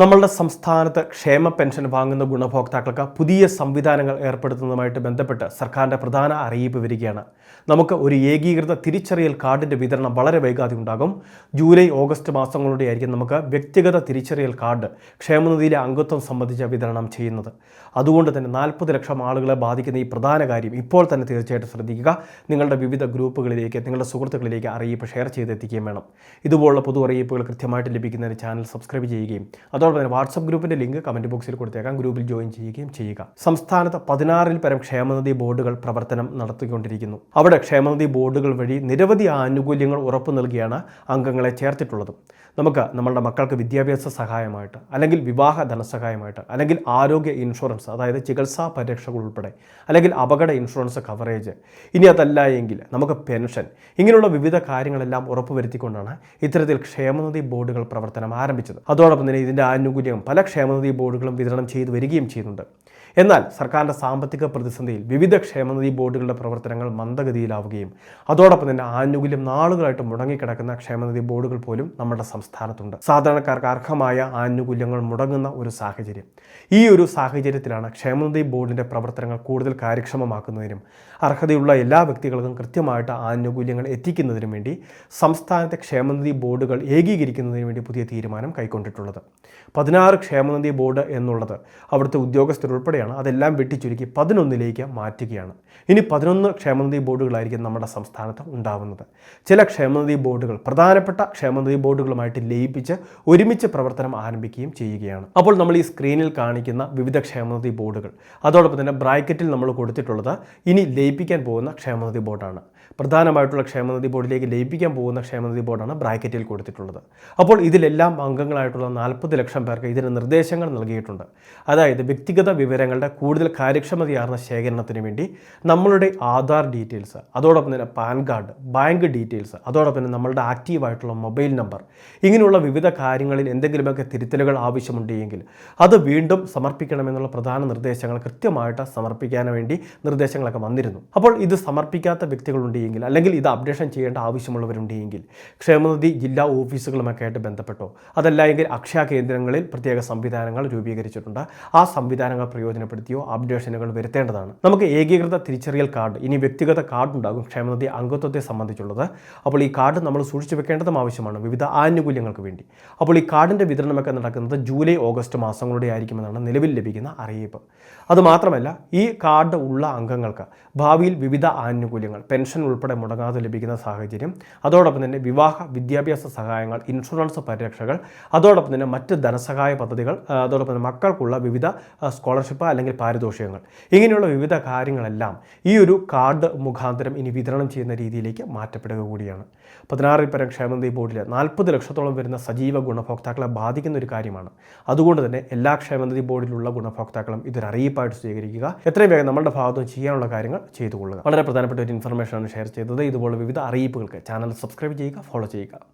നമ്മളുടെ സംസ്ഥാനത്ത് ക്ഷേമ പെൻഷൻ വാങ്ങുന്ന ഗുണഭോക്താക്കൾക്ക് പുതിയ സംവിധാനങ്ങൾ ഏർപ്പെടുത്തുന്നതുമായിട്ട് ബന്ധപ്പെട്ട് സർക്കാരിന്റെ പ്രധാന അറിയിപ്പ് വരികയാണ്. നമുക്ക് ഒരു ഏകീകൃത തിരിച്ചറിയൽ കാർഡിന്റെ വിതരണം വളരെ വൈകാതെ ഉണ്ടാകും. ജൂലൈ ഓഗസ്റ്റ് മാസങ്ങളുടെ ആയിരിക്കും നമുക്ക് വ്യക്തിഗത തിരിച്ചറിയൽ കാർഡ് ക്ഷേമനിധിയിലെ അംഗത്വം സംബന്ധിച്ച വിതരണം ചെയ്യുന്നത്. അതുകൊണ്ട് തന്നെ നാൽപ്പത് ലക്ഷം ആളുകളെ ബാധിക്കുന്ന ഈ പ്രധാന കാര്യം ഇപ്പോൾ തന്നെ തീർച്ചയായിട്ടും ശ്രദ്ധിക്കുക. നിങ്ങളുടെ വിവിധ ഗ്രൂപ്പുകളിലേക്ക് നിങ്ങളുടെ സുഹൃത്തുക്കളിലേക്ക് അറിയിപ്പ് ഷെയർ ചെയ്തെത്തിക്കുകയും വേണം. ഇതുപോലുള്ള പൊതു അറിയിപ്പുകൾ കൃത്യമായിട്ട് ലഭിക്കുന്നതിന് ചാനൽ സബ്സ്ക്രൈബ് ചെയ്യുകയും തന്നെ വാട്സപ്പ് ഗ്രൂപ്പിന്റെ ലിങ്ക് കമന്റ് ബോക്സിൽ കൊടുത്തേക്കാം. ഗ്രൂപ്പിൽ ജോയിൻ ചെയ്യുകയും ചെയ്യുക. സംസ്ഥാനത്ത് പതിനാറിൽ പരം ക്ഷേമനിധി ബോർഡുകൾ പ്രവർത്തനം നടത്തിക്കൊണ്ടിരിക്കുന്നു. അവിടെ ക്ഷേമനിധി ബോർഡുകൾ വഴി നിരവധി ആനുകൂല്യങ്ങൾ ഉറപ്പു നൽകിയാണ് അംഗങ്ങളെ ചേർത്തിട്ടുള്ളത്. നമുക്ക് നമ്മളുടെ മക്കൾക്ക് വിദ്യാഭ്യാസ സഹായമായിട്ട് അല്ലെങ്കിൽ വിവാഹ ധനസഹായമായിട്ട് അല്ലെങ്കിൽ ആരോഗ്യ ഇൻഷുറൻസ് അതായത് ചികിത്സാ പരിരക്ഷകൾ ഉൾപ്പെടെ അല്ലെങ്കിൽ അപകട ഇൻഷുറൻസ് കവറേജ്. ഇനി അതല്ല എങ്കിൽ നമുക്ക് പെൻഷൻ. ഇങ്ങനെയുള്ള വിവിധ കാര്യങ്ങളെല്ലാം ഉറപ്പുവരുത്തിക്കൊണ്ടാണ് ഇത്തരത്തിൽ ക്ഷേമനിധി ബോർഡുകൾ പ്രവർത്തനം ആരംഭിച്ചത്. അതോടൊപ്പം തന്നെ ഇതിന്റെ ആനുകൂല്യം പല ക്ഷേമനിധി ബോർഡുകളും വിതരണം ചെയ്തു വരികയും ചെയ്യുന്നുണ്ട്. എന്നാൽ സർക്കാരിന്റെ സാമ്പത്തിക പ്രതിസന്ധിയിൽ വിവിധ ക്ഷേമനിധി ബോർഡുകളുടെ പ്രവർത്തനങ്ങൾ മന്ദഗതിയിലാവുകയും അതോടൊപ്പം തന്നെ ആനുകൂല്യം നാളുകളായിട്ട് മുടങ്ങിക്കിടക്കുന്ന ക്ഷേമനിധി ബോർഡുകൾ പോലും നമ്മുടെ സംസ്ഥാനത്തുണ്ട്. സാധാരണക്കാർക്ക് അർഹമായ ആനുകൂല്യങ്ങൾ മുടങ്ങുന്ന ഒരു സാഹചര്യം. ഈ ഒരു സാഹചര്യത്തിലാണ് ക്ഷേമനിധി ബോർഡിന്റെ പ്രവർത്തനങ്ങൾ കൂടുതൽ കാര്യക്ഷമമാക്കുന്നതിനും അർഹതയുള്ള എല്ലാ വ്യക്തികൾക്കും കൃത്യമായിട്ട് ആനുകൂല്യങ്ങൾ എത്തിക്കുന്നതിനും വേണ്ടി സംസ്ഥാനത്തെ ക്ഷേമനിധി ബോർഡുകൾ ഏകീകരിക്കുന്നതിന് വേണ്ടി പുതിയ തീരുമാനം കൈക്കൊണ്ടിട്ടുള്ളത്. പതിനാറ് ക്ഷേമനിധി ബോർഡ് എന്നുള്ളത് അവിടുത്തെ ഉദ്യോഗസ്ഥരുൾപ്പെടെയാണ് അതെല്ലാം വെട്ടിച്ചുരുക്കി പതിനൊന്നിലേക്ക് മാറ്റുകയാണ്. ഇനി പതിനൊന്ന് ക്ഷേമനിധി ബോർഡുകളായിരിക്കും നമ്മുടെ സംസ്ഥാനത്ത് ഉണ്ടാവുന്നത്. ചില ക്ഷേമനിധി ബോർഡുകൾ പ്രധാനപ്പെട്ട ക്ഷേമനിധി ബോർഡുകളുമായിട്ട് ലയിപ്പിച്ച് ഒരുമിച്ച് പ്രവർത്തനം ആരംഭിക്കുകയും ചെയ്യുകയാണ്. അപ്പോൾ നമ്മൾ ഈ സ്ക്രീനിൽ കാണിക്കുന്ന വിവിധ ക്ഷേമനിധി ബോർഡുകൾ അതോടൊപ്പം തന്നെ ബ്രാക്കറ്റിൽ നമ്മൾ കൊടുത്തിട്ടുള്ളത് ഇനി ലയിപ്പിക്കാൻ പോകുന്ന ക്ഷേമനിധി ബോർഡാണ്. പ്രധാനമായിട്ടുള്ള ക്ഷേമനിധി ബോർഡിലേക്ക് ലയിപ്പിക്കാൻ പോകുന്ന ക്ഷേമനിധി ബോർഡാണ് ബ്രാക്കറ്റിൽ കൊടുത്തിട്ടുള്ളത്. അപ്പോൾ ഇതിലെല്ലാം അംഗങ്ങളായിട്ടുള്ള നാൽപ്പത് ലക്ഷം പേർക്ക് ഇതിന് നിർദ്ദേശങ്ങൾ നൽകിയിട്ടുണ്ട്. അതായത് വ്യക്തിഗത വിവരങ്ങളുടെ കൂടുതൽ കാര്യക്ഷമതയാർന്ന ശേഖരണത്തിന് വേണ്ടി നമ്മളുടെ ആധാർ ഡീറ്റെയിൽസ് അതോടൊപ്പം തന്നെ പാൻ കാർഡ് ബാങ്ക് ഡീറ്റെയിൽസ് അതോടൊപ്പം തന്നെ നമ്മളുടെ ആക്റ്റീവായിട്ടുള്ള മൊബൈൽ നമ്പർ ഇങ്ങനെയുള്ള വിവിധ കാര്യങ്ങളിൽ എന്തെങ്കിലുമൊക്കെ തിരുത്തലുകൾ ആവശ്യമുണ്ടെങ്കിൽ അത് വീണ്ടും സമർപ്പിക്കണമെന്നുള്ള പ്രധാന നിർദ്ദേശങ്ങൾ കൃത്യമായിട്ട് സമർപ്പിക്കാൻ വേണ്ടി നിർദ്ദേശങ്ങളൊക്കെ വന്നിരുന്നു. അപ്പോൾ ഇത് സമർപ്പിക്കാത്ത വ്യക്തികളുണ്ടെങ്കിൽ അല്ലെങ്കിൽ ഇത് അപ്ഡേഷൻ ചെയ്യേണ്ട ആവശ്യമുള്ളവരുണ്ടെങ്കിൽ ക്ഷേമനിധി ജില്ലാ ഓഫീസുകളുമൊക്കെ ആയിട്ട് ബന്ധപ്പെട്ടോ അതല്ല എങ്കിൽ അക്ഷയ കേന്ദ്രങ്ങളിൽ പ്രത്യേക സംവിധാനങ്ങൾ രൂപീകരിച്ചിട്ടുണ്ട്. ആ സംവിധാനങ്ങൾ പ്രയോജനപ്പെടുത്തിയോ അപ്ഡേഷനുകൾ വരുത്തേണ്ടതാണ്. നമുക്ക് ഏകീകൃത തിരിച്ചറിയൽ കാർഡ് ഇനി വ്യക്തിഗത കാർഡ് ഉണ്ടാകും ക്ഷേമനിധി അംഗത്വത്തെ സംബന്ധിച്ചുള്ളത്. അപ്പോൾ ഈ കാർഡ് നമ്മൾ സൂക്ഷിച്ചു വെക്കേണ്ടതും ആവശ്യമാണ് വിവിധ ആനുകൂല്യങ്ങൾക്ക് വേണ്ടി. അപ്പോൾ ഈ കാർഡിന്റെ വിതരണമൊക്കെ നടക്കുന്നത് ജൂലൈ ഓഗസ്റ്റ് മാസങ്ങളുടെ ആയിരിക്കുമെന്നാണ് നിലവിൽ ലഭിക്കുന്ന അറിയിപ്പ്. അതുമാത്രമല്ല ഈ കാർഡ് ഉള്ള അംഗങ്ങൾക്ക് ഭാവിയിൽ വിവിധ ആനുകൂല്യങ്ങൾ പെൻഷൻ ഉൾപ്പെടെ മുടങ്ങാതെ ലഭിക്കുന്ന സാഹചര്യം അതോടൊപ്പം തന്നെ വിവാഹ വിദ്യാഭ്യാസ സഹായങ്ങൾ ഇൻഷുറൻസ് പരിരക്ഷകൾ അതോടൊപ്പം തന്നെ മറ്റ് ധനസഹായ പദ്ധതികൾ അതോടൊപ്പം തന്നെ മക്കൾക്കുള്ള വിവിധ സ്കോളർഷിപ്പ് അല്ലെങ്കിൽ പാരിതോഷികങ്ങൾ. ഇങ്ങനെയുള്ള വിവിധ കാര്യങ്ങളെല്ലാം ഈ ഒരു കാർഡ് മുഖാന്തരം ഇനി വിതരണം ചെയ്യുന്ന രീതിയിലേക്ക് മാറ്റപ്പെടുക കൂടിയാണ്. പതിനാറിൽ പരം ക്ഷേമനിധി ബോർഡിൽ നാൽപ്പത് ലക്ഷത്തോളം വരുന്ന സജീവ ഗുണഭോക്താക്കളെ ബാധിക്കുന്ന ഒരു കാര്യമാണ്. അതുകൊണ്ട് തന്നെ എല്ലാ ക്ഷേമനിധി ബോർഡിലുള്ള ഗുണഭോക്താക്കളും ഇതൊരു അറിയിപ്പായിട്ട് സ്വീകരിക്കുക. എത്രയും വേഗം നമ്മുടെ ഭാഗത്തും ചെയ്യാനുള്ള കാര്യങ്ങൾ ചെയ്തു കൊള്ളുക വളരെ പ്രധാനപ്പെട്ട ഒരു ഇൻഫർമേഷനാണ് ഷെയർ ചെയ്തത്. ഇതുപോലെ വിവിധ അറിയിപ്പുകൾക്ക് ചാനൽ സബ്സ്ക്രൈബ് ചെയ്യുക ഫോളോ ചെയ്യുക.